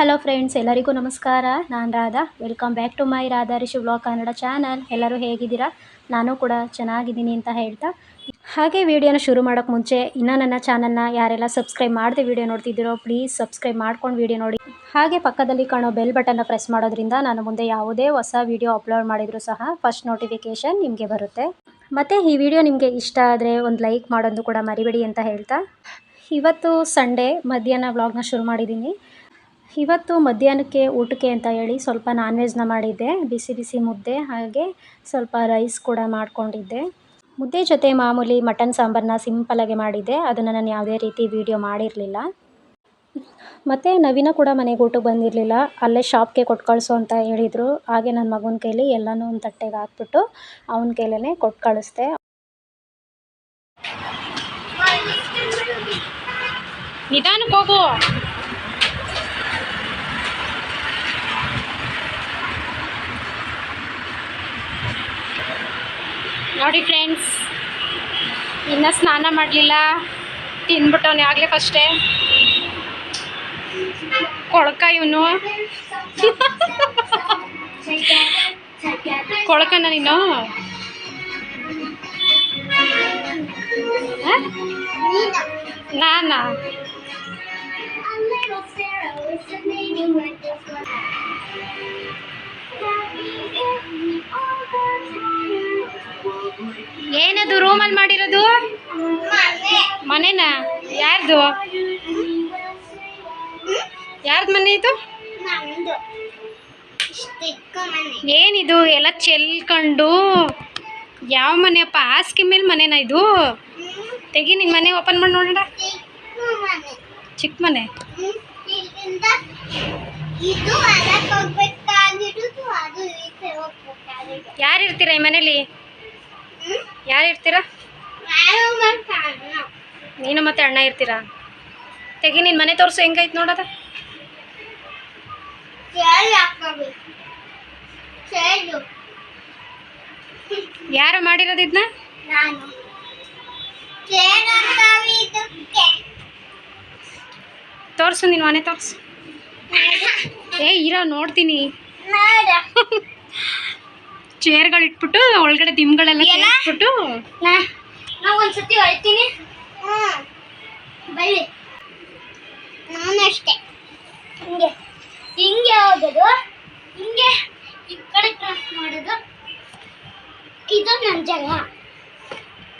Hello friends ಎಲ್ಲರಿಗೂ ನಮಸ್ಕಾರ. ನಾನು Radha. Welcome back to my Radha Rishi vlog Kannada channel ಎಲ್ಲರೂ ಹೇಗಿದ್ದೀರಾ? ನಾನು ಕೂಡ ಚೆನ್ನಾಗಿದ್ದೀನಿ ಅಂತ ಹೇಳ್ತಾ. ಹಾಗೆ ವಿಡಿಯೋನ ಶುರು ಮಾಡೋಕ್ಕೆ ಮುಂಚೆ, ಇನ್ನೂ ನನ್ನ ಚಾನಲ್ನ ಯಾರೆಲ್ಲ ಸಬ್ಸ್ಕ್ರೈಬ್ ಮಾಡದೆ ವಿಡಿಯೋ ನೋಡ್ತಿದ್ದೀರೋ ಪ್ಲೀಸ್ ಸಬ್ಸ್ಕ್ರೈಬ್ ಮಾಡ್ಕೊಂಡು ವಿಡಿಯೋ ನೋಡಿ. ಹಾಗೆ ಪಕ್ಕದಲ್ಲಿ ಕಾಣೋ ಬೆಲ್ ಬಟನ್ನ ಪ್ರೆಸ್ ಮಾಡೋದ್ರಿಂದ ನಾನು ಮುಂದೆ ಯಾವುದೇ ಹೊಸ ವಿಡಿಯೋ ಅಪ್ಲೋಡ್ ಮಾಡಿದರೂ ಸಹ ಫಸ್ಟ್ ನೋಟಿಫಿಕೇಷನ್ ನಿಮಗೆ ಬರುತ್ತೆ. ಮತ್ತು ಈ ವಿಡಿಯೋ ನಿಮಗೆ ಇಷ್ಟ ಆದರೆ ಒಂದು ಲೈಕ್ ಮಾಡೋದು ಕೂಡ ಮರಿಬೇಡಿ ಅಂತ ಹೇಳ್ತಾ. ಇವತ್ತು ಸಂಡೇ ಮಧ್ಯಾಹ್ನ ವ್ಲಾಗ್ನ ಶುರು ಮಾಡಿದ್ದೀನಿ. ಇವತ್ತು ಮಧ್ಯಾಹ್ನಕ್ಕೆ ಊಟಕ್ಕೆ ಅಂತ ಹೇಳಿ ಸ್ವಲ್ಪ ನಾನ್ ವೆಜ್ನ ಮಾಡಿದ್ದೆ. ಬಿಸಿ ಬಿಸಿ ಮುದ್ದೆ, ಹಾಗೆ ಸ್ವಲ್ಪ ರೈಸ್ ಕೂಡ ಮಾಡಿಕೊಂಡಿದ್ದೆ. ಮುದ್ದೆ ಜೊತೆ ಮಾಮೂಲಿ ಮಟನ್ ಸಾಂಬಾರನ್ನ ಸಿಂಪಲಾಗಿ ಮಾಡಿದ್ದೆ. ಅದನ್ನು ನಾನು ಯಾವುದೇ ರೀತಿ ವೀಡಿಯೋ ಮಾಡಿರಲಿಲ್ಲ. ಮತ್ತು ನವೀನ ಕೂಡ ಮನೆಗೆ ಊಟಕ್ಕೆ ಬಂದಿರಲಿಲ್ಲ. ಅಲ್ಲೇ ಶಾಪ್ಗೆ ಕೊಟ್ಟು ಕಳಿಸು ಅಂತ ಹೇಳಿದರು. ಹಾಗೆ ನನ್ನ ಮಗನ ಕೈಲಿ ಎಲ್ಲನೂ ಒಂದು ತಟ್ಟೆಗೆ ಹಾಕ್ಬಿಟ್ಟು ಅವನ ಕೈಲೇ ಕೊಟ್ಟು ಕಳಿಸ್ದೆ. ನಿಧಾನಕ್ಕೆ ಹೋಗು. ನೋಡಿ ಫ್ರೆಂಡ್ಸ್ ಇನ್ನೂ ಸ್ನಾನ ಮಾಡಲಿಲ್ಲ ತಿಂದ್ಬಿಟ್ಟವನೇ ಆಗಲೇ ಫಸ್ಟೇ ಕೊಳಕ ಇವನು. ಕೊಳಕನ ನೀನು? ನಾನ? ನಾನಾ ಏನದು ರೂಮಲ್ಲಿ ಮಾಡಿರೋದು? ಮನೆನಾ? ಯಾರ್ದು? ಯಾರ್ದು ಮನೆ ಇದು? ಏನಿದು? ಎಲ್ಲ ಚೆಲ್ಕೊಂಡು. ಯಾವ ಮನೆಯಪ್ಪ? ಹಾಸಿಗೆ ಮೇಲೆ ಮನೆನಾ ಇದು? ತೆಗಿ ನಿನ್ನ ಮನೆ ಓಪನ್ ಮಾಡಿ ನೋಡೋಣ. ಚಿಕ್ಕ ಮನೆ. ಯಾರು ಇರ್ತೀರಾ ಈ ಮನೇಲಿ? ಯಾರು ಇರ್ತೀರಾ? ನಾನು ಮತ್ತೆ ಅಣ್ಣ. ನೀನು ಇರ್ತೀರಾ? ತೆಗಿ ನಿನ್ನ ಮನೆ ತೋರಿಸು ಹೆಂಗೈತೆ ನೋಡೋದ ಯಾರು ಮಾಡಿರೋದು ಇದನ್ನ ನಾನು. ತೋರಿಸು ನಿನ್ನ ಮನೆ ತೋರಿಸು. ಏ ಇರೋ ನೋಡ್ತೀನಿ. ನೋಡ. ಚೇರ್ಗಳು ಇಟ್ಬಿಟ್ಟು ಒಳಗಡೆ ದಿಮ್ಗಳೆಲ್ಲ ಇಟ್ಬಿಟ್ಟು. ಸೇರಿಸ್ಬಿಟ್ಟು ನಾ ನಾ ಒಂದ್ಸತಿ ಹೊಳ್ತೀನಿ ಹ್ಞೂ ಬಳ್ಳಿ ನಾನು ಅಷ್ಟೇ. ಹಿಂಗೆ. ಹಿಂಗೆ ಹೋಗೋದು. ಹಿಂಗೆ ಈ ಕಡೆ ಕ್ರಾಸ್ ಮಾಡೋದು. ಇದು ನನ್ನ ಜಾಗ.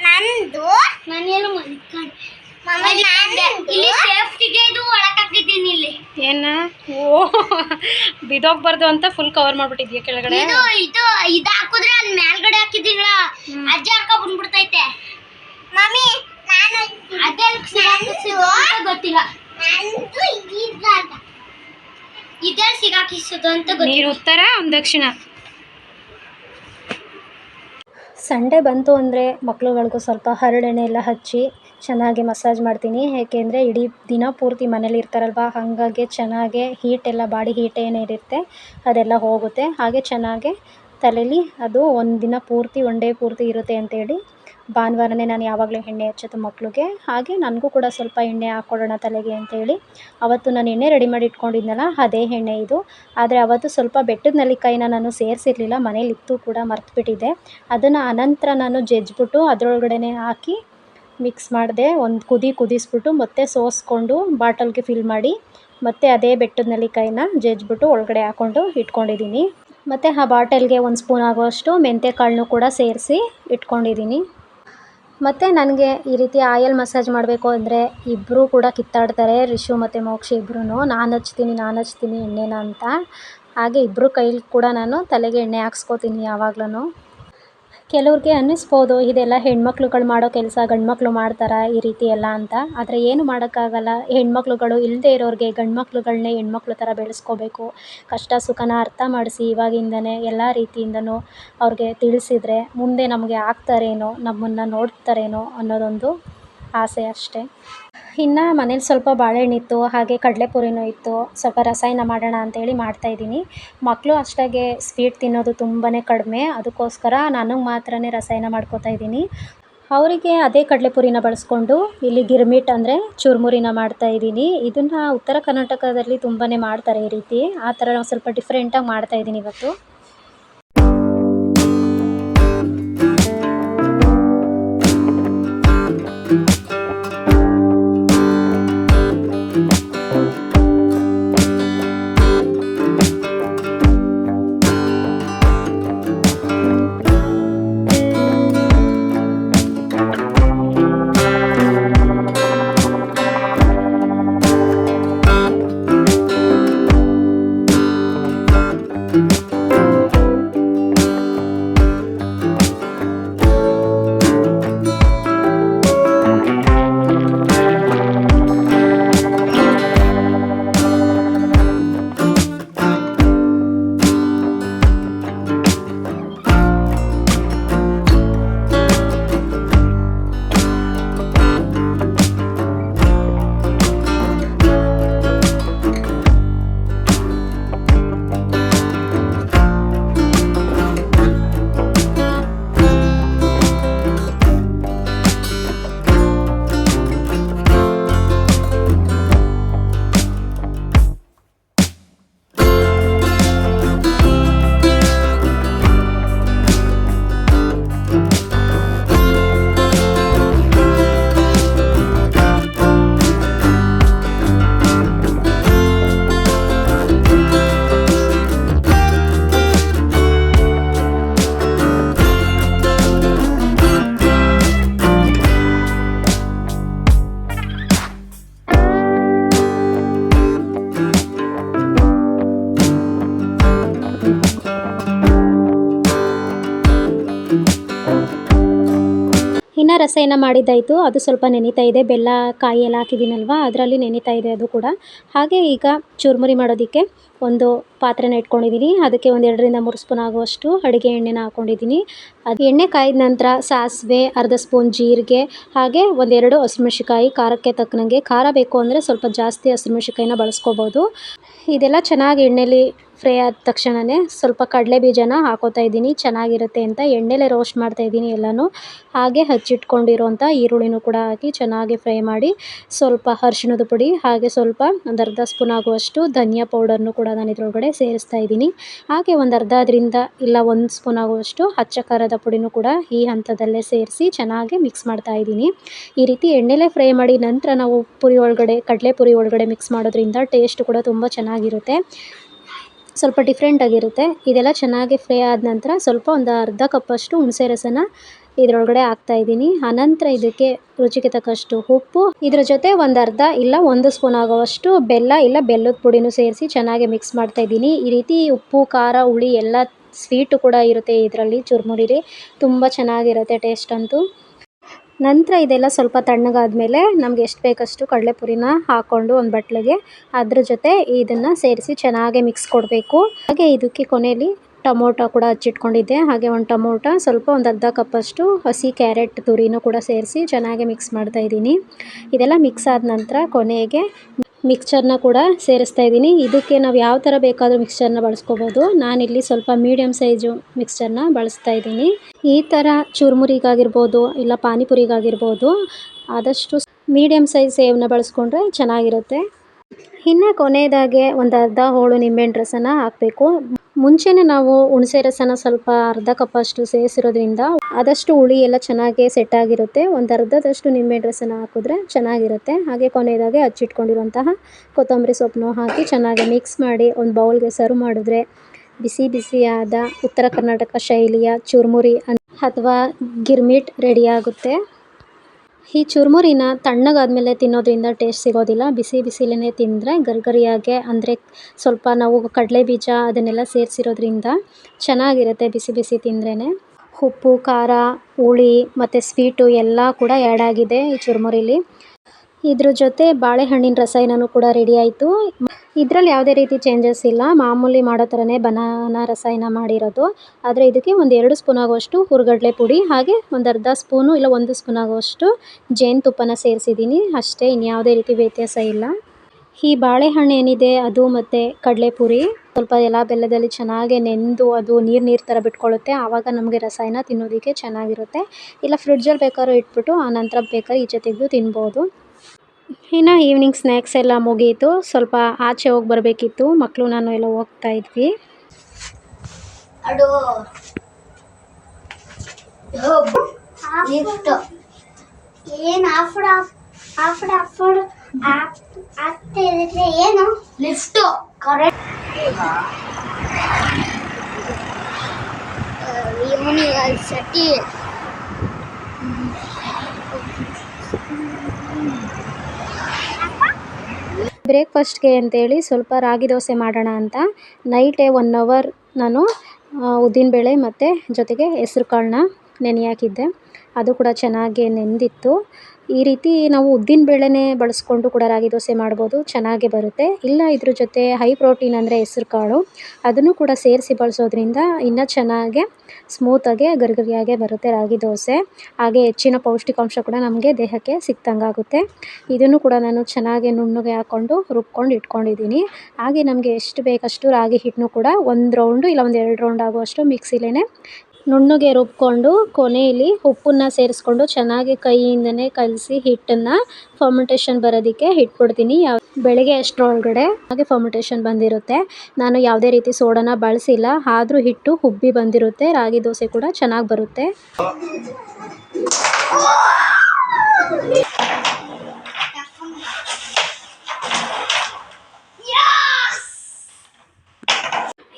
ನಂದು ಮನೆಯಲ್ಲೂ ಮಲ್ಕೊಂಡು ಇಲ್ಲಿ ಸೇಫ್ಟಿಗೆ ಇದು ಒಳಗೆ ಇಲ್ಲಿ. ಏನ? ಓ ಬಿದೋಗ್ಬಾರ್ದು ಅಂತ ಫುಲ್ ಕವರ್ ಮಾಡ್ಬಿಟ್ಟಿದ್ಯಾ ಕೆಳಗಡೆ? ಇದು ಇದು ಇದು ಹಾಕಿದ್ರೆ ಅಲ್ಲಿ ಮೇಲ್ಗಡೆ ಹಾಕಿದ್ದೀನ. ಅಜ್ಜ ಹಾಕ ಬಂದ್ಬಿಡ್ತೈತೆ. ಮಮ್ಮಿ ನಾನು ಅದೆಲ್ಲ ಗೊತ್ತಿಲ್ಲ. ಇದೇ ಸಿಗಾಕಿಸೋದು ಅಂತ ನೀರು ಉತ್ತರ ಒಂದು ದಕ್ಷಿಣ. ಸಂಡೇ ಬಂತು ಅಂದರೆ ಮಕ್ಳುಗಳಿಗೂ ಸ್ವಲ್ಪ ಹರಡೆಣೆ ಎಲ್ಲ ಹಚ್ಚಿ ಚೆನ್ನಾಗಿ ಮಸಾಜ್ ಮಾಡ್ತೀನಿ. ಏಕೆಂದರೆ ಇಡೀ ದಿನ ಪೂರ್ತಿ ಮನೇಲಿ ಇರ್ತಾರಲ್ವ? ಹಾಗಾಗಿ ಚೆನ್ನಾಗೆ ಹೀಟೆಲ್ಲ ಬಾಡಿ ಹೀಟ್ ಏನಿರುತ್ತೆ ಅದೆಲ್ಲ ಹೋಗುತ್ತೆ. ಹಾಗೆ ಚೆನ್ನಾಗೆ ತಲೆಯಲ್ಲಿ ಅದು ಒಂದು ದಿನ ಪೂರ್ತಿ ಒನ್ ಡೇ ಪೂರ್ತಿ ಇರುತ್ತೆ ಅಂತೇಳಿ ಭಾನುವಾರನೇ ನಾನು ಯಾವಾಗಲೂ ಎಣ್ಣೆ ಹಚ್ಚೋದು ಮಕ್ಕಳಿಗೆ ಹಾಗೆ ನನಗೂ ಕೂಡ ಸ್ವಲ್ಪ ಎಣ್ಣೆ ಹಾಕ್ಕೊಡೋಣ ತಲೆಗೆ ಅಂತೇಳಿ ಅವತ್ತು ನಾನು ಎಣ್ಣೆ ರೆಡಿ ಮಾಡಿ ಇಟ್ಕೊಂಡಿದ್ನಲ್ಲ, ಅದೇ ಎಣ್ಣೆ ಇದು. ಆದರೆ ಅವತ್ತು ಸ್ವಲ್ಪ ಬೆಟ್ಟದ ನೆಲ್ಲಿಕಾಯಿನ ನಾನು ಸೇರಿಸಿರ್ಲಿಲ್ಲ ಮನೇಲಿ ಇತ್ತು ಕೂಡ ಮರ್ತುಬಿಟ್ಟಿದ್ದೆ. ಅದನ್ನು ಅನಂತರ ನಾನು ಜಜ್ಜಿಬಿಟ್ಟು ಅದರೊಳಗಡೆನೆ ಹಾಕಿ ಮಿಕ್ಸ್ ಮಾಡಿದೆ ಒಂದು ಕುದಿ ಕುದಿಸ್ಬಿಟ್ಟು ಮತ್ತೆ ಸೋಸ್ಕೊಂಡು ಬಾಟಲ್ಗೆ ಫಿಲ್ ಮಾಡಿ ಮತ್ತೆ ಅದೇ ಬೆಟ್ಟದ ನೆಲ್ಲಿಕಾಯಿನ ಜಜ್ಜಿಬಿಟ್ಟು ಒಳಗಡೆ ಹಾಕ್ಕೊಂಡು ಇಟ್ಕೊಂಡಿದ್ದೀನಿ ಮತ್ತು ಆ ಬಾಟಲ್ಗೆ ಒಂದು ಸ್ಪೂನ್ ಆಗುವಷ್ಟು ಮೆಂತ್ಯ ಕಾಳನ್ನು ಕೂಡ ಸೇರಿಸಿ ಇಟ್ಕೊಂಡಿದ್ದೀನಿ ಮತ್ತು ನನಗೆ ಈ ರೀತಿ ಆಯಲ್ ಮಸಾಜ್ ಮಾಡಬೇಕು ಅಂದರೆ ಇಬ್ಬರೂ ಕೂಡ ಕಿತ್ತಾಡ್ತಾರೆ, ರಿಷು ಮತ್ತು ಮೋಕ್ಷ ಇಬ್ಬರೂ ನಾನು ಹಚ್ತೀನಿ ನಾನು ಹಚ್ತೀನಿ ಎಣ್ಣೆನ ಅಂತ. ಹಾಗೆ ಇಬ್ಬರು ಕೈಲಿ ಕೂಡ ನಾನು ತಲೆಗೆ ಎಣ್ಣೆ ಹಾಕ್ಸ್ಕೊತೀನಿ ಯಾವಾಗ್ಲೂ ಕೆಲವ್ರಿಗೆ ಅನ್ನಿಸ್ಬೋದು, ಇದೆಲ್ಲ ಹೆಣ್ಮಕ್ಳುಗಳು ಮಾಡೋ ಕೆಲಸ, ಗಂಡ್ಮಕ್ಳು ಮಾಡ್ತಾರೆ ಈ ರೀತಿ ಎಲ್ಲ ಅಂತ. ಆದರೆ ಏನು ಮಾಡೋಕ್ಕಾಗಲ್ಲ. ಹೆಣ್ಮಕ್ಳುಗಳು ಇಲ್ಲದೇ ಇರೋರಿಗೆ ಗಂಡ್ಮಕ್ಳುಗಳ್ನೇ ಹೆಣ್ಮಕ್ಳು ಥರ ಬೆಳೆಸ್ಕೋಬೇಕು. ಕಷ್ಟ ಸುಖನ ಅರ್ಥ ಮಾಡಿಸಿ ಇವಾಗಿಂದನೇ ಎಲ್ಲ ರೀತಿಯಿಂದನೂ ಅವ್ರಿಗೆ ತಿಳಿಸಿದರೆ ಮುಂದೆ ನಮಗೆ ಆಗ್ತಾರೇನೋ, ನಮ್ಮನ್ನು ನೋಡ್ತಾರೇನೋ ಅನ್ನೋದೊಂದು ಆಸೆ ಅಷ್ಟೇ. ಇನ್ನು ಮನೇಲಿ ಸ್ವಲ್ಪ ಬಾಳೆಹಣ್ಣು ಇತ್ತು, ಹಾಗೆ ಕಡಲೆಪುರಿನೂ ಇತ್ತು. ಸ್ವಲ್ಪ ರಸಾಯನ ಮಾಡೋಣ ಅಂತೇಳಿ ಮಾಡ್ತಾಯಿದ್ದೀನಿ ಮಕ್ಕಳು ಅಷ್ಟಾಗೆ ಸ್ವೀಟ್ ತಿನ್ನೋದು ತುಂಬಾ ಕಡಿಮೆ. ಅದಕ್ಕೋಸ್ಕರ ನನಗೆ ಮಾತ್ರ ರಸಾಯನ ಮಾಡ್ಕೋತಾ ಇದ್ದೀನಿ. ಅವರಿಗೆ ಅದೇ ಕಡಲೆಪುರಿನ ಬಳಸ್ಕೊಂಡು, ಇಲ್ಲಿ ಗಿರ್ಮಿಟ್ ಅಂದರೆ ಚುರುಮುರಿನ ಮಾಡ್ತಾ ಇದ್ದೀನಿ. ಇದನ್ನು ಉತ್ತರ ಕರ್ನಾಟಕದಲ್ಲಿ ತುಂಬಾ ಮಾಡ್ತಾರೆ ಈ ರೀತಿ. ಆ ಥರ ನಾವು ಸ್ವಲ್ಪ ಡಿಫ್ರೆಂಟಾಗಿ ಮಾಡ್ತಾ ಇದ್ದೀನಿ ಇವತ್ತು. ಇನ್ನು ಏನು ಮಾಡಿದ್ದಾಯಿತು. ಅದು ಸ್ವಲ್ಪ ನೆನೀತಾ ಇದೆ. ಬೆಲ್ಲ, ಕಾಯಿ ಎಲ್ಲ ಹಾಕಿದ್ದೀನಲ್ವ? ಅದರಲ್ಲಿ ನೆನೀತಾ ಇದೆ ಅದು ಕೂಡ. ಹಾಗೆ ಈಗ ಚುರುಮುರಿ ಮಾಡೋದಕ್ಕೆ ಒಂದು ಪಾತ್ರೆನ ಇಟ್ಕೊಂಡಿದ್ದೀನಿ. ಅದಕ್ಕೆ ಒಂದು ಎರಡರಿಂದ ಮೂರು ಸ್ಪೂನ್ ಆಗುವಷ್ಟು ಅಡುಗೆ ಎಣ್ಣೆನ ಹಾಕ್ಕೊಂಡಿದ್ದೀನಿ ಅದು ಎಣ್ಣೆ ಕಾಯಿದ ನಂತರ ಸಾಸಿವೆ, ಅರ್ಧ ಸ್ಪೂನ್ ಜೀರಿಗೆ, ಹಾಗೆ ಒಂದೆರಡು ಹಸಿಮೆಣ್ಸಿಕಾಯಿ ಖಾರಕ್ಕೆ ತಕ್ಕನಂಗೆ. ಖಾರ ಬೇಕು ಅಂದರೆ ಸ್ವಲ್ಪ ಜಾಸ್ತಿ ಹಸಿಮೆಣ್ಸಿಕಾಯಿನ ಬಳಸ್ಕೋಬೋದು. ಇದೆಲ್ಲ ಚೆನ್ನಾಗಿ ಎಣ್ಣೆಲಿ ಫ್ರೈ ಆದ ತಕ್ಷಣವೇ ಸ್ವಲ್ಪ ಕಡಲೆ ಬೀಜನ ಹಾಕೋತಾ ಇದ್ದೀನಿ. ಚೆನ್ನಾಗಿರುತ್ತೆ ಅಂತ ಎಣ್ಣೆಲೇ ರೋಸ್ಟ್ ಮಾಡ್ತಾ ಇದ್ದೀನಿ ಎಲ್ಲನೂ. ಹಾಗೆ ಹಚ್ಚಿಟ್ಕೊಂಡಿರೋಂಥ ಈರುಳ್ಳಿನೂ ಕೂಡ ಹಾಕಿ ಚೆನ್ನಾಗಿ ಫ್ರೈ ಮಾಡಿ ಸ್ವಲ್ಪ ಅರಿಶಿಣದ ಪುಡಿ, ಹಾಗೆ ಸ್ವಲ್ಪ ಒಂದು ಅರ್ಧ ಸ್ಪೂನ್ ಆಗುವಷ್ಟು ಧನಿಯಾ ಪೌಡರ್ನು ಕೂಡ ನಾನು ಇದರೊಳಗಡೆ ಸೇರಿಸ್ತಾ ಇದ್ದೀನಿ. ಹಾಗೆ ಒಂದು ಅರ್ಧ ಅದರಿಂದ ಇಲ್ಲ ಒಂದು ಸ್ಪೂನ್ ಆಗುವಷ್ಟು ಹಚ್ಚ ಖಾರದ ಪುಡಿನೂ ಕೂಡ ಈ ಹಂತದಲ್ಲೇ ಸೇರಿಸಿ ಚೆನ್ನಾಗಿ ಮಿಕ್ಸ್ ಮಾಡ್ತಾ ಇದ್ದೀನಿ. ಈ ರೀತಿ ಎಣ್ಣೆಲೇ ಫ್ರೈ ಮಾಡಿ ನಂತರ ನಾವು ಪುರಿ ಒಳಗಡೆ ಕಡಲೆ ಪುರಿ ಒಳಗಡೆ ಮಿಕ್ಸ್ ಮಾಡೋದ್ರಿಂದ ಟೇಸ್ಟ್ ಕೂಡ ತುಂಬ ಚೆನ್ನಾಗಿರುತ್ತೆ. ಸ್ವಲ್ಪ ಡಿಫ್ರೆಂಟಾಗಿರುತ್ತೆ ಇದೆಲ್ಲ ಚೆನ್ನಾಗಿ ಫ್ರೈ ಆದ ನಂತರ ಸ್ವಲ್ಪ ಒಂದು ಅರ್ಧ ಕಪ್ಪಷ್ಟು ಹುಣಸೆ ರಸನ ಇದರೊಳಗಡೆ ಹಾಕ್ತಾ ಇದ್ದೀನಿ. ಅನಂತರ ಇದಕ್ಕೆ ರುಚಿಗೆ ತಕ್ಕಷ್ಟು ಉಪ್ಪು. ಇದರ ಜೊತೆ ಒಂದು ಅರ್ಧ ಇಲ್ಲ ಒಂದು ಸ್ಪೂನ್ ಆಗುವಷ್ಟು ಬೆಲ್ಲ ಇಲ್ಲ ಬೆಲ್ಲದ ಪುಡಿನೂ ಸೇರಿಸಿ ಚೆನ್ನಾಗಿ ಮಿಕ್ಸ್ ಮಾಡ್ತಾ ಇದ್ದೀನಿ. ಈ ರೀತಿ ಉಪ್ಪು, ಖಾರ, ಹುಳಿ ಎಲ್ಲ ಸ್ವೀಟು ಕೂಡ ಇರುತ್ತೆ ಇದರಲ್ಲಿ. ಚುರುಮುರಿಲಿ ತುಂಬ ಚೆನ್ನಾಗಿರುತ್ತೆ ಟೇಸ್ಟ್ ಅಂತೂ. ನಂತರ ಇದೆಲ್ಲ ಸ್ವಲ್ಪ ತಣ್ಣಗಾದ್ಮೇಲೆ ನಮ್ಗೆ ಎಷ್ಟು ಬೇಕಷ್ಟು ಕಡಲೆಪುರಿನ ಹಾಕ್ಕೊಂಡು ಒಂದು ಬಟ್ಲಿಗೆ ಅದ್ರ ಜೊತೆ ಇದನ್ನು ಸೇರಿಸಿ ಚೆನ್ನಾಗಿ ಮಿಕ್ಸ್ ಕೊಡಬೇಕು. ಹಾಗೆ ಇದಕ್ಕೆ ಕೊನೆಯಲ್ಲಿ ಟೊಮೊಟೊ ಕೂಡ ಹಚ್ಚಿಟ್ಕೊಂಡಿದ್ದೆ. ಹಾಗೆ ಒಂದು ಟೊಮೊಟೊ, ಸ್ವಲ್ಪ ಒಂದು ಅರ್ಧ ಕಪ್ಪಷ್ಟು ಹಸಿ ಕ್ಯಾರೆಟ್ ತುರಿನೂ ಕೂಡ ಸೇರಿಸಿ ಚೆನ್ನಾಗಿ ಮಿಕ್ಸ್ ಮಾಡ್ತಾ ಇದ್ದೀನಿ. ಇದೆಲ್ಲ ಮಿಕ್ಸ್ ಆದ ನಂತರ ಕೊನೆಗೆ ಮಿಕ್ಸ್ಚರ್ನ ಕೂಡ ಸೇರಿಸ್ತಾ ಇದ್ದೀನಿ. ಇದಕ್ಕೆ ನಾವು ಯಾವ ಥರ ಬೇಕಾದರೂ ಮಿಕ್ಸ್ಚರ್ನ ಬಳಸ್ಕೋಬೋದು. ನಾನಿಲ್ಲಿ ಸ್ವಲ್ಪ ಮೀಡಿಯಮ್ ಸೈಜು ಮಿಕ್ಸ್ಚರ್ನ ಬಳಸ್ತಾ ಇದ್ದೀನಿ. ಈ ಥರ ಚುರುಮುರಿಗಾಗಿರ್ಬೋದು ಇಲ್ಲ ಪಾನಿಪುರಿಗಾಗಿರ್ಬೋದು ಆದಷ್ಟು ಮೀಡಿಯಮ್ ಸೈಜ್ ಸೇವನ್ನ ಬಳಸ್ಕೊಂಡ್ರೆ ಚೆನ್ನಾಗಿರುತ್ತೆ. ಇನ್ನು ಕೊನೆಯದಾಗೆ ಒಂದು ಅರ್ಧ ಹೋಳು ನಿಂಬೆಹಣ್ಣು ರಸನ ಹಾಕಬೇಕು. ಮುಂಚೆನೇ ನಾವು ಹುಣಸೆ ರಸನ ಸ್ವಲ್ಪ ಅರ್ಧ ಕಪ್ ಅಷ್ಟು ಸೇರಿಸಿರೋದ್ರಿಂದ ಆದಷ್ಟು ಹುಳಿ ಎಲ್ಲ ಚೆನ್ನಾಗಿ ಸೆಟ್ ಆಗಿರುತ್ತೆ. ಒಂದು ಅರ್ಧದಷ್ಟು ನಿಂಬೆಹಣ್ಣು ರಸನ ಹಾಕಿದ್ರೆ ಚೆನ್ನಾಗಿರುತ್ತೆ. ಹಾಗೆ ಕೊನೆಯದಾಗಿ ಹಚ್ಚಿಟ್ಕೊಂಡಿರುವಂತಹ ಕೊತ್ತಂಬರಿ ಸೊಪ್ಪನ್ನು ಹಾಕಿ ಚೆನ್ನಾಗಿ ಮಿಕ್ಸ್ ಮಾಡಿ ಒಂದು ಬೌಲ್ಗೆ ಸರ್ವ್ ಮಾಡಿದ್ರೆ ಬಿಸಿ ಬಿಸಿಯಾದ ಉತ್ತರ ಕರ್ನಾಟಕ ಶೈಲಿಯ ಚುರ್ಮುರಿ ಅಥವಾ ಗಿರ್ಮಿಟ್ ರೆಡಿ ಆಗುತ್ತೆ. ಈ ಚುರುಮುರಿನ ತಣ್ಣಗಾದಮೇಲೆ ತಿನ್ನೋದ್ರಿಂದ ಟೇಸ್ಟ್ ಸಿಗೋದಿಲ್ಲ. ಬಿಸಿ ಬಿಸಿಲೇ ತಿಂದರೆ ಗರಿಗರಿಯಾಗೆ, ಅಂದರೆ ಸ್ವಲ್ಪ ನಾವು ಕಡಲೆ ಬೀಜ ಅದನ್ನೆಲ್ಲ ಸೇರಿಸಿರೋದ್ರಿಂದ ಚೆನ್ನಾಗಿರುತ್ತೆ ಬಿಸಿ ಬಿಸಿ ತಿಂದ್ರೇ ಉಪ್ಪು, ಖಾರ, ಹುಳಿ ಮತ್ತು ಸ್ವೀಟು ಎಲ್ಲ ಕೂಡ ಆ್ಯಡ್ ಆಗಿದೆ ಈ ಚುರುಮುರಿಲಿ. ಇದ್ರ ಜೊತೆ ಬಾಳೆಹಣ್ಣಿನ ರಸಾಯನನೂ ಕೂಡ ರೆಡಿ ಆಯಿತು. ಇದರಲ್ಲಿ ಯಾವುದೇ ರೀತಿ ಚೇಂಜಸ್ ಇಲ್ಲ. ಮಾಮೂಲಿ ಮಾಡೋ ಥರನೇ ಬನಾನಾ ರಸಾಯನ ಮಾಡಿರೋದು. ಆದರೆ ಇದಕ್ಕೆ ಒಂದು ಎರಡು ಸ್ಪೂನ್ ಆಗುವಷ್ಟು ಹುರ್ಗಡ್ಲೆ ಪುಡಿ, ಹಾಗೆ ಒಂದು ಅರ್ಧ ಸ್ಪೂನು ಇಲ್ಲ ಒಂದು ಸ್ಪೂನ್ ಆಗುವಷ್ಟು ಜೇನುತುಪ್ಪನ ಸೇರಿಸಿದ್ದೀನಿ. ಅಷ್ಟೇ ಇನ್ಯಾವುದೇ ರೀತಿ ವ್ಯತ್ಯಾಸ ಇಲ್ಲ. ಈ ಬಾಳೆಹಣ್ಣು ಏನಿದೆ, ಅದು ಮತ್ತು ಕಡಲೆಪುರಿ ಸ್ವಲ್ಪ ಎಲ್ಲ ಬೆಲ್ಲದಲ್ಲಿ ಚೆನ್ನಾಗಿ ನೆಂದು ಅದು ನೀರು ನೀರು ಥರ ಬಿಟ್ಕೊಳ್ಳುತ್ತೆ. ಆವಾಗ ನಮಗೆ ರಸಾಯನ ತಿನ್ನೋದಕ್ಕೆ ಚೆನ್ನಾಗಿರುತ್ತೆ. ಇಲ್ಲ ಫ್ರಿಡ್ಜಲ್ಲಿ ಬೇಕಾದ್ರೂ ಇಟ್ಬಿಟ್ಟು ಆ ನಂತರ ಬೇಕಾದ್ರೆ ಈಚೆ ತೆಗೆದು ತಿನ್ಬೋದು. ಇನ್ನು ಈವ್ನಿಂಗ್ ಸ್ನ್ಯಾಕ್ಸ್ ಎಲ್ಲ ಮುಗೀತು. ಸ್ವಲ್ಪ ಆಚೆ ಹೋಗಿ ಬರಬೇಕಿತ್ತು. ಮಕ್ಕಳು ನಾನು ಎಲ್ಲ ಹೋಗ್ತಾ ಇದ್ವಿ. ಏನು ಲಿಫ್ಟು ಕರೆಕ್ಟ್ ಇವನಿಗೆ ಸಟಿ ಬ್ರೇಕ್ಫಾಸ್ಟ್ಗೆ ಅಂತೇಳಿ ಸ್ವಲ್ಪ ರಾಗಿ ದೋಸೆ ಮಾಡೋಣ ಅಂತ. ನೈಟೇ ಒನ್ ಅವರ್ ನಾನು ಉದ್ದಿನಬೇಳೆ ಮತ್ತು ಜೊತೆಗೆ ಹೆಸ್ರು ಕಾಳನ್ನ ನೆನೆ ಹಾಕಿದ್ದೆ ಅದು ಕೂಡ ಚೆನ್ನಾಗಿ ನೆಂದಿತ್ತು. ಈ ರೀತಿ ನಾವು ಉದ್ದಿನ ಬೇಳೆನೇ ಬಳಸ್ಕೊಂಡು ಕೂಡ ರಾಗಿ ದೋಸೆ ಮಾಡ್ಬೋದು. ಚೆನ್ನಾಗೇ ಬರುತ್ತೆ. ಇಲ್ಲ, ಇದ್ರ ಜೊತೆ ಹೈ ಪ್ರೋಟೀನ್ ಅಂದರೆ ಹೆಸ್ರು ಕಾಳು. ಅದನ್ನು ಕೂಡ ಸೇರಿಸಿ ಬಳಸೋದ್ರಿಂದ ಇನ್ನೂ ಚೆನ್ನಾಗೆ ಸ್ಮೂತಾಗೆ ಗರಿಗರಿಯಾಗೆ ಬರುತ್ತೆ ರಾಗಿ ದೋಸೆ. ಹಾಗೆ ಹೆಚ್ಚಿನ ಪೌಷ್ಟಿಕಾಂಶ ಕೂಡ ನಮಗೆ ದೇಹಕ್ಕೆ ಸಿಕ್ತಂಗಾಗುತ್ತೆ ಇದನ್ನು ಕೂಡ ನಾನು ಚೆನ್ನಾಗಿ ನುಣ್ಣಗೆ ಹಾಕ್ಕೊಂಡು ರುಬ್ಕೊಂಡು ಇಟ್ಕೊಂಡಿದ್ದೀನಿ. ಹಾಗೆ ನಮಗೆ ಎಷ್ಟು ಬೇಕಷ್ಟು ರಾಗಿ ಹಿಟ್ಟನ್ನು ಕೂಡ ಒಂದು ರೌಂಡು ಇಲ್ಲ, ಒಂದು ಎರಡು ರೌಂಡ್ ಆಗುವಷ್ಟು ಮಿಕ್ಸಿಲೇ ನುಣ್ಣಗೆ ರುಬ್ಕೊಂಡು ಕೊನೆಯಲ್ಲಿ ಉಪ್ಪನ್ನ ಸೇರಿಸ್ಕೊಂಡು ಚೆನ್ನಾಗಿ ಕೈಯಿಂದನೇ ಕಲಸಿ ಹಿಟ್ಟನ್ನು ಫರ್ಮೆಂಟೇಷನ್ ಬರೋದಕ್ಕೆ ಇಟ್ಬಿಡ್ತೀನಿ. ಯಾವ ಬೆಳಗ್ಗೆ ಅಷ್ಟರೊಳಗಡೆ ಹಾಗೆ ಫರ್ಮೆಂಟೇಷನ್ ಬಂದಿರುತ್ತೆ. ನಾನು ಯಾವುದೇ ರೀತಿ ಸೋಡಾನ ಬಳಸಿಲ್ಲ. ಆದರೂ ಹಿಟ್ಟು ಉಬ್ಬಿ ಬಂದಿರುತ್ತೆ. ರಾಗಿ ದೋಸೆ ಕೂಡ ಚೆನ್ನಾಗಿ ಬರುತ್ತೆ.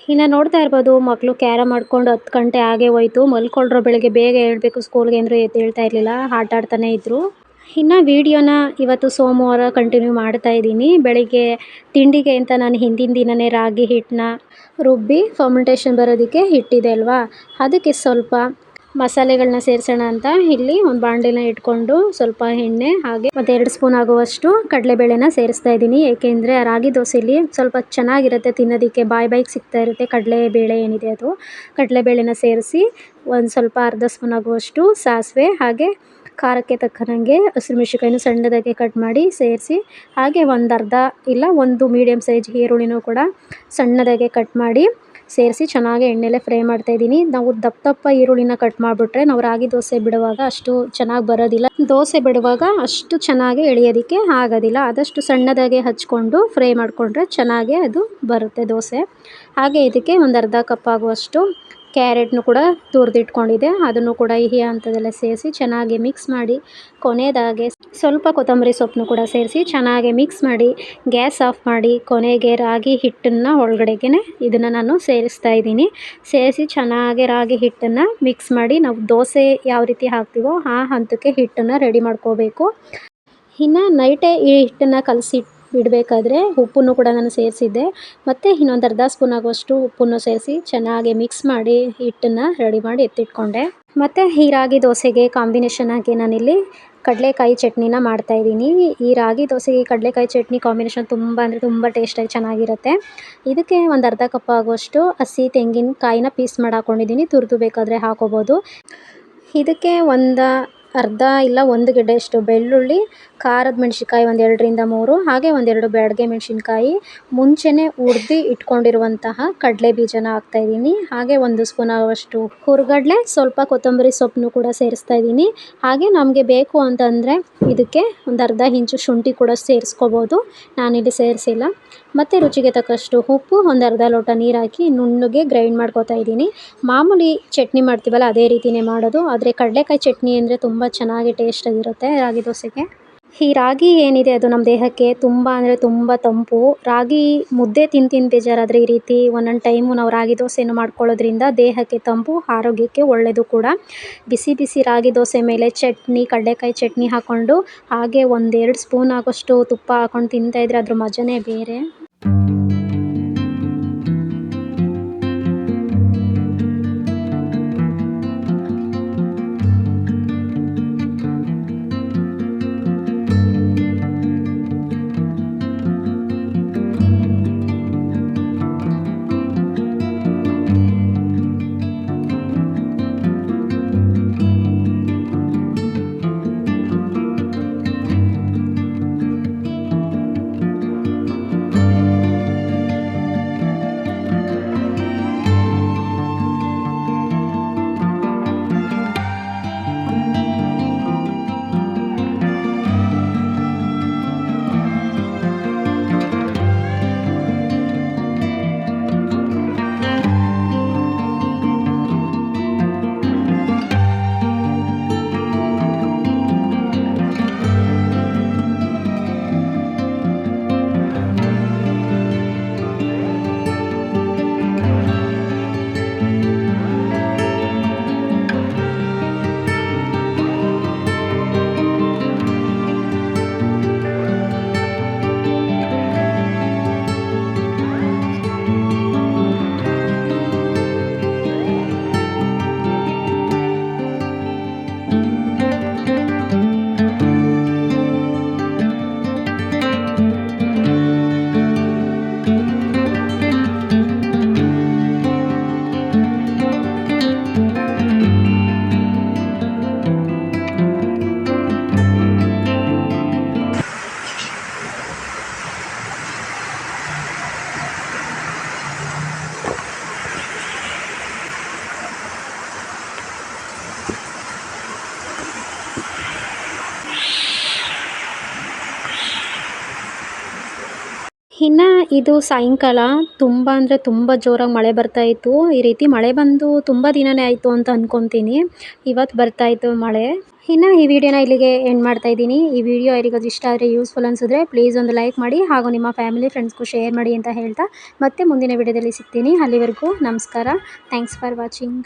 ಇನ್ನು ನೋಡ್ತಾ ಇರ್ಬೋದು ಮಕ್ಕಳು ಕ್ಯಾರಮ್ ಆಡ್ಕೊಂಡು ಹತ್ತು ಗಂಟೆ ಆಗೇ ಹೋಯ್ತು. ಮಲ್ಕೊಳ್ರೋ ಬೆಳಗ್ಗೆ ಬೇಗ ಹೇಳ್ಬೇಕು ಸ್ಕೂಲ್ಗೆ ಅಂದರೆ ಎದ್ದೇಳ್ತಾ ಇರಲಿಲ್ಲ, ಆಟ ಆಡ್ತಾನೇ ಇದ್ದರು ಇನ್ನು ವೀಡಿಯೋನ ಇವತ್ತು ಸೋಮವಾರ ಕಂಟಿನ್ಯೂ ಮಾಡ್ತಾ ಇದ್ದೀನಿ. ಬೆಳಿಗ್ಗೆ ತಿಂಡಿಗೆ ಅಂತ ನಾನು ಹಿಂದಿನ ದಿನವೇ ರಾಗಿ ಹಿಟ್ಟನ್ನ ರುಬ್ಬಿ ಫರ್ಮೆಂಟೇಷನ್ ಬರೋದಕ್ಕೆ ಹಿಟ್ಟಿದೆ ಅಲ್ವಾ? ಅದಕ್ಕೆ ಸ್ವಲ್ಪ ಮಸಾಲೆಗಳನ್ನ ಸೇರಿಸೋಣ ಅಂತ. ಇಲ್ಲಿ ಒಂದು ಬಾಣಲಿನ ಇಟ್ಕೊಂಡು ಸ್ವಲ್ಪ ಎಣ್ಣೆ, ಹಾಗೆ ಮತ್ತೆ ಎರಡು ಸ್ಪೂನ್ ಆಗುವಷ್ಟು ಕಡಲೆಬೇಳೆನ ಸೇರಿಸ್ತಾ ಇದ್ದೀನಿ. ಏಕೆಂದರೆ ರಾಗಿ ದೋಸೆಯಲ್ಲಿ ಸ್ವಲ್ಪ ಚೆನ್ನಾಗಿರುತ್ತೆ ತಿನ್ನೋದಕ್ಕೆ. ಬಾಯಿ ಬಾಯಿಗೆ ಸಿಗ್ತಾ ಇರುತ್ತೆ ಕಡಲೆಬೇಳೆ ಏನಿದೆ ಅದು. ಕಡಲೆಬೇಳೆನ ಸೇರಿಸಿ ಒಂದು ಸ್ವಲ್ಪ ಅರ್ಧ ಸ್ಪೂನ್ ಆಗುವಷ್ಟು ಸಾಸಿವೆ, ಹಾಗೆ ಖಾರಕ್ಕೆ ತಕ್ಕನಂಗೆ ಹಸಿಮೆಣ್ಸಿನ್ಕಾಯಿನ ಸಣ್ಣದಾಗಿ ಕಟ್ ಮಾಡಿ ಸೇರಿಸಿ, ಹಾಗೆ ಒಂದು ಅರ್ಧ ಇಲ್ಲ ಒಂದು ಮೀಡಿಯಮ್ ಸೈಜ್ ಈರುಳ್ಳಿನೂ ಕೂಡ ಸಣ್ಣದಾಗೆ ಕಟ್ ಮಾಡಿ ಸೇರಿಸಿ ಚೆನ್ನಾಗಿ ಎಣ್ಣೆಲೆ ಫ್ರೈ ಮಾಡ್ತಾಯಿದ್ದೀನಿ ನಾವು ದಪ್ಪ ದಪ್ಪ ಈರುಳ್ಳಿನ ಕಟ್ ಮಾಡಿಬಿಟ್ರೆ ನಾವು ರಾಗಿ ದೋಸೆ ಬಿಡುವಾಗ ಅಷ್ಟು ಚೆನ್ನಾಗಿ ಬರೋದಿಲ್ಲ. ದೋಸೆ ಬಿಡುವಾಗ ಅಷ್ಟು ಚೆನ್ನಾಗಿ ಎಳೆಯೋದಕ್ಕೆ ಆಗೋದಿಲ್ಲ. ಆದಷ್ಟು ಸಣ್ಣದಾಗೆ ಹಚ್ಕೊಂಡು ಫ್ರೈ ಮಾಡಿಕೊಂಡ್ರೆ ಚೆನ್ನಾಗಿ ಅದು ಬರುತ್ತೆ ದೋಸೆ. ಹಾಗೆ ಇದಕ್ಕೆ ಒಂದು ಅರ್ಧ ಕಪ್ ಆಗುವಷ್ಟು ಕ್ಯಾರೆಟ್ನು ಕೂಡ ತುರಿದಿಟ್ಕೊಂಡಿದ್ದೆ ಅದನ್ನು ಕೂಡ ಈ ಹಂತದಲ್ಲೇ ಸೇರಿಸಿ ಚೆನ್ನಾಗಿ ಮಿಕ್ಸ್ ಮಾಡಿ ಕೊನೆಯದಾಗೆ ಸ್ವಲ್ಪ ಕೊತ್ತಂಬರಿ ಸೊಪ್ಪನ್ನು ಕೂಡ ಸೇರಿಸಿ ಚೆನ್ನಾಗಿ ಮಿಕ್ಸ್ ಮಾಡಿ, ಗ್ಯಾಸ್ ಆಫ್ ಮಾಡಿ, ಕೊನೆಗೆ ರಾಗಿ ಹಿಟ್ಟನ್ನು ಒಳಗಡೆಗೆ ಇದನ್ನು ನಾನು ಸೇರಿಸ್ತಾ ಇದ್ದೀನಿ. ಸೇರಿಸಿ ಚೆನ್ನಾಗಿ ರಾಗಿ ಹಿಟ್ಟನ್ನು ಮಿಕ್ಸ್ ಮಾಡಿ ನಾವು ದೋಸೆ ಯಾವ ರೀತಿ ಹಾಕ್ತೀವೋ ಆ ಹಂತಕ್ಕೆ ಹಿಟ್ಟನ್ನು ರೆಡಿ ಮಾಡ್ಕೋಬೇಕು. ಇನ್ನು ನೈಟೇ ಈ ಹಿಟ್ಟನ್ನು ಕಲಸಿ ಬಿಡಬೇಕಾದ್ರೆ ಉಪ್ಪನ್ನು ಕೂಡ ನಾನು ಸೇರಿಸಿದ್ದೆ. ಮತ್ತು ಇನ್ನೊಂದು ಅರ್ಧ ಸ್ಪೂನ್ ಆಗುವಷ್ಟು ಉಪ್ಪನ್ನು ಸೇರಿಸಿ ಚೆನ್ನಾಗಿ ಮಿಕ್ಸ್ ಮಾಡಿ ಹಿಟ್ಟನ್ನು ರೆಡಿ ಮಾಡಿ ಎತ್ತಿಟ್ಕೊಂಡೆ. ಮತ್ತು ಈ ರಾಗಿ ದೋಸೆಗೆ ಕಾಂಬಿನೇಷನ್ ಆಗಿ ನಾನಿಲ್ಲಿ ಕಡಲೆಕಾಯಿ ಚಟ್ನಿನ ಮಾಡ್ತಾಯಿದ್ದೀನಿ ಈ ರಾಗಿ ದೋಸೆಗೆ ಕಡಲೆಕಾಯಿ ಚಟ್ನಿ ಕಾಂಬಿನೇಷನ್ ತುಂಬ ಅಂದರೆ ತುಂಬ ಟೇಸ್ಟಾಗಿ ಚೆನ್ನಾಗಿರುತ್ತೆ. ಇದಕ್ಕೆ ಒಂದು ಅರ್ಧ ಕಪ್ ಆಗುವಷ್ಟು ಹಸಿ ತೆಂಗಿನಕಾಯಿನ ಪೀಸ್ ಮಾಡಿ ಹಾಕ್ಕೊಂಡಿದ್ದೀನಿ ತುರಿದು ಬೇಕಾದರೆ ಹಾಕೋಬೋದು. ಇದಕ್ಕೆ ಒಂದು ಅರ್ಧ ಇಲ್ಲ ಒಂದು ಗೆಡ್ಡೆಯಷ್ಟು ಬೆಳ್ಳುಳ್ಳಿ, ಖಾರದ ಮೆಣಸಿನ್ಕಾಯಿ ಒಂದು ಎರಡರಿಂದ ಮೂರು, ಹಾಗೆ ಒಂದೆರಡು ಬ್ಯಾಡಗೆ ಮೆಣಸಿನ್ಕಾಯಿ. ಮುಂಚೆನೇ ಹುರ್ದು ಇಟ್ಕೊಂಡಿರುವಂತಹ ಕಡಲೆ ಬೀಜನ ಹಾಕ್ತಾಯಿದ್ದೀನಿ ಹಾಗೆ ಒಂದು ಸ್ಪೂನ್ ಆಗುವಷ್ಟು ಹುರ್ಗಡಲೆ, ಸ್ವಲ್ಪ ಕೊತ್ತಂಬರಿ ಸೊಪ್ಪನ್ನು ಕೂಡ ಸೇರಿಸ್ತಾ ಇದ್ದೀನಿ. ಹಾಗೆ ನಮಗೆ ಬೇಕು ಅಂತಂದರೆ ಇದಕ್ಕೆ ಒಂದು ಅರ್ಧ ಇಂಚು ಶುಂಠಿ ಕೂಡ ಸೇರಿಸ್ಕೋಬೋದು. ನಾನಿಲ್ಲಿ ಸೇರಿಸಿಲ್ಲ. ಮತ್ತು ರುಚಿಗೆ ತಕ್ಕಷ್ಟು ಉಪ್ಪು ಒಂದು ಅರ್ಧ ಲೋಟ ನೀರು ಹಾಕಿ ನುಣ್ಣಗೆ ಗ್ರೈಂಡ್ ಮಾಡ್ಕೊತಾ ಇದ್ದೀನಿ. ಮಾಮೂಲಿ ಚಟ್ನಿ ಮಾಡ್ತೀವಲ್ಲ, ಅದೇ ರೀತಿಯೇ ಮಾಡೋದು. ಆದರೆ ಕಡಲೆಕಾಯಿ ಚಟ್ನಿ ಅಂದರೆ ತುಂಬ ಚೆನ್ನಾಗಿ ಟೇಸ್ಟಾಗಿರುತ್ತೆ ರಾಗಿ ದೋಸೆಗೆ. ಈ ರಾಗಿ ಏನಿದೆ, ಅದು ನಮ್ಮ ದೇಹಕ್ಕೆ ತುಂಬ ಅಂದರೆ ತುಂಬ ತಂಪು. ರಾಗಿ ಮುದ್ದೆ ತಿಂದು ತಿಂದು ಬೇಜಾರಾದರೆ ಈ ರೀತಿ ಒಂದೊಂದು ಟೈಮು ನಾವು ರಾಗಿ ದೋಸೆಯನ್ನು ಮಾಡ್ಕೊಳ್ಳೋದ್ರಿಂದ ದೇಹಕ್ಕೆ ತಂಪು, ಆರೋಗ್ಯಕ್ಕೆ ಒಳ್ಳೆಯದು ಕೂಡ. ಬಿಸಿ ಬಿಸಿ ರಾಗಿ ದೋಸೆ ಮೇಲೆ ಚಟ್ನಿ, ಕಡಲೆಕಾಯಿ ಚಟ್ನಿ ಹಾಕ್ಕೊಂಡು ಹಾಗೆ ಒಂದೆರಡು ಸ್ಪೂನ್ ಆಗೋಷ್ಟು ತುಪ್ಪ ಹಾಕ್ಕೊಂಡು ತಿಂತಾಯಿದ್ರೆ ಅದ್ರ ಮಜವೇ ಬೇರೆ. Thank you. ಇನ್ನು ಇದು ಸಾಯಂಕಾಲ ತುಂಬ ಅಂದರೆ ತುಂಬ ಜೋರಾಗಿ ಮಳೆ ಬರ್ತಾ ಇತ್ತು. ಈ ರೀತಿ ಮಳೆ ಬಂದು ತುಂಬ ದಿನವೇ ಆಯಿತು ಅಂತ ಅಂದ್ಕೊತೀನಿ ಇವತ್ತು ಬರ್ತಾ ಇತ್ತು ಮಳೆ. ಇನ್ನು ಈ ವಿಡಿಯೋನ ಇಲ್ಲಿಗೆ ಎಂಡ್ ಮಾಡ್ತಾ ಇದ್ದೀನಿ. ಈ ವಿಡಿಯೋ ಯಾರಿಗಾದ್ರು ಇಷ್ಟ ಆದರೆ ಯೂಸ್ಫುಲ್ ಅನಿಸಿದ್ರೆ ಪ್ಲೀಸ್ ಒಂದು ಲೈಕ್ ಮಾಡಿ ಹಾಗೂ ನಿಮ್ಮ ಫ್ಯಾಮಿಲಿ ಫ್ರೆಂಡ್ಸ್ಗೂ ಶೇರ್ ಮಾಡಿ ಅಂತ ಹೇಳ್ತಾ ಮತ್ತೆ ಮುಂದಿನ ವಿಡಿಯೋದಲ್ಲಿ ಸಿಗ್ತೀನಿ. ಅಲ್ಲಿವರೆಗೂ ನಮಸ್ಕಾರ. Thanks for watching